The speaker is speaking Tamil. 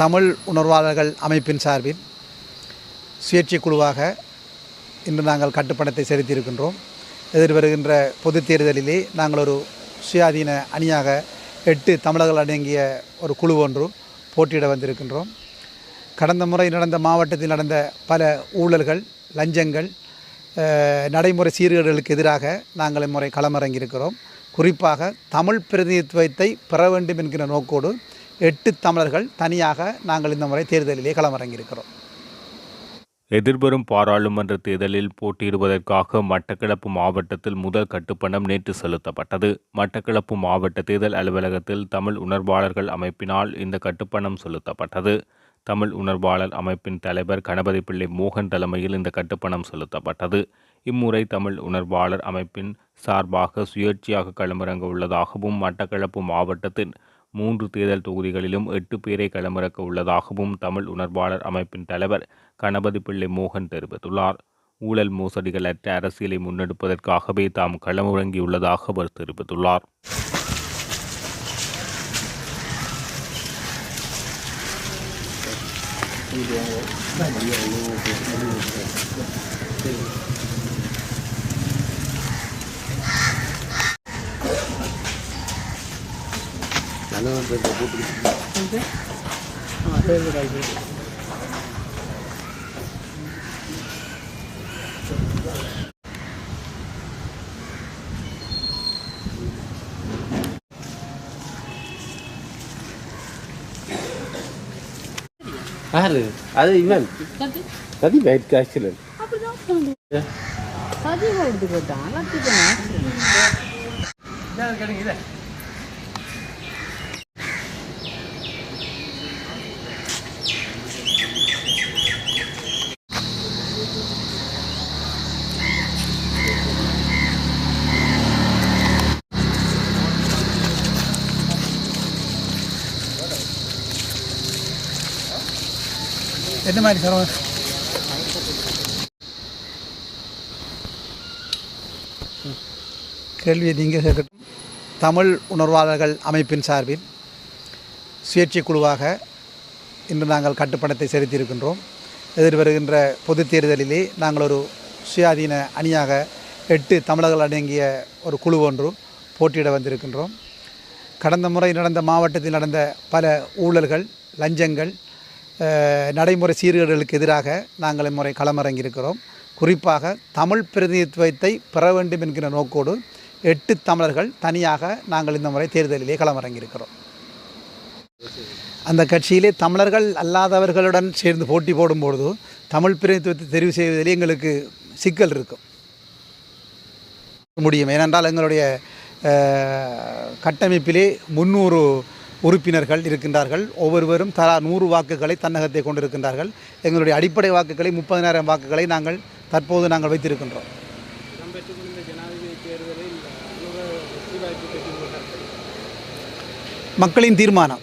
தமிழ் உணர்வாளர்கள் அமைப்பின் சார்பில் சுயேட்சை குழுவாக இன்று நாங்கள் கட்டுப்பணத்தை செலுத்தியிருக்கின்றோம். எதிர்வருகின்ற பொதுத் தேர்தலிலே நாங்கள் ஒரு சுயாதீன அணியாக எட்டு தமிழர்கள் அடங்கிய ஒரு குழு ஒன்று போட்டியிட வந்திருக்கின்றோம். கடந்த முறை நடந்த மாவட்டத்தில் நடந்த பல ஊழல்கள் லஞ்சங்கள் நடைமுறை சீர்கேடுகளுக்கு எதிராக நாங்கள் இம்முறை களமிறங்கியிருக்கிறோம். குறிப்பாக தமிழ் பிரதிநிதித்துவத்தை பெற வேண்டும் என்கிற நோக்கோடு எட்டு தமிழர்கள் தனியாக நாங்கள் இந்த முறை தேர்தலிலே களமிறங்கியிருக்கிறோம். எதிர்வரும் பாராளுமன்ற தேர்தலில் போட்டியிடுவதற்காக மட்டக்களப்பு மாவட்டத்தில் முதல் கட்டுப்பணம் நேற்று செலுத்தப்பட்டது. மட்டக்களப்பு மாவட்ட தேர்தல் அலுவலகத்தில் தமிழ் உணர்வாளர்கள் அமைப்பினால் இந்த கட்டுப்பணம் செலுத்தப்பட்டது. தமிழ் உணர்வாளர் அமைப்பின் தலைவர் கணபதி பிள்ளை மோகன் தலைமையில் இந்த கட்டுப்பணம் செலுத்தப்பட்டது. இம்முறை தமிழ் உணர்வாளர் அமைப்பின் சார்பாக சுயேட்சையாக களமிறங்க உள்ளதாகவும் மட்டக்களப்பு மாவட்டத்தின் மூன்று தேர்தல் தொகுதிகளிலும் எட்டு பேரை களமிறக்க உள்ளதாகவும் தமிழ் உணர்வாளர் அமைப்பின் தலைவர் கணபதி பிள்ளை மோகன் தெரிவித்துள்ளார். ஊழல் மோசடிகள் அற்ற அரசியலை முன்னெடுப்பதற்காகவே தாம் களமுறங்கியுள்ளதாக அவர் தெரிவித்துள்ளார். யாரு அது இவன் சதி பைட் காய்ச்சல் சதிவை எடுத்து போட்டான் என்ன மாதிரி சிரமம் கேள்வியை நீங்கள் கேட்கட்டும் தமிழ் உணர்வாளர்கள் அமைப்பின் சார்பில் சுயேட்சை குழுவாக இன்று நாங்கள் கட்டுப்பணத்தை செலுத்தியிருக்கின்றோம். எதிர்வருகின்ற பொதுத் தேர்தலிலே நாங்கள் ஒரு சுயாதீன அணியாக எட்டு தமிழர்கள் அடங்கிய ஒரு குழு ஒன்று போட்டியிட வந்திருக்கின்றோம். கடந்த முறை நடந்த மாவட்டத்தில் நடந்த பல ஊழல்கள் லஞ்சங்கள் நடைமுறை சீர்கேடுகளுக்கு எதிராக நாங்கள் இம்முறை களமிறங்கியிருக்கிறோம். குறிப்பாக தமிழ் பிரதிநிதித்துவத்தை பெற வேண்டும் என்கிற நோக்கோடு எட்டு தமிழர்கள் தனியாக நாங்கள் இந்த முறை தேர்தலிலே களமிறங்கியிருக்கிறோம். அந்த கட்சியிலே தமிழர்கள் அல்லாதவர்களுடன் சேர்ந்து போட்டி போடும்பொழுது தமிழ் பிரதிநிதித்துவத்தை தெரிவு செய்வதிலே எங்களுக்கு சிக்கல் இருக்கும். முடியும். ஏனென்றால் எங்களுடைய அஹ், கட்டமைப்பிலே முந்நூறு உறுப்பினர்கள் இருக்கின்றார்கள். ஒவ்வொருவரும் தலா நூறு வாக்குகளை தன்னகத்தை கொண்டிருக்கின்றார்கள். எங்களுடைய அடிப்படை வாக்குகளை முப்பதினாயிரம் வாக்குகளை நாங்கள் தற்போது நாங்கள் வைத்திருக்கின்றோம். மக்களின் தீர்மானம்.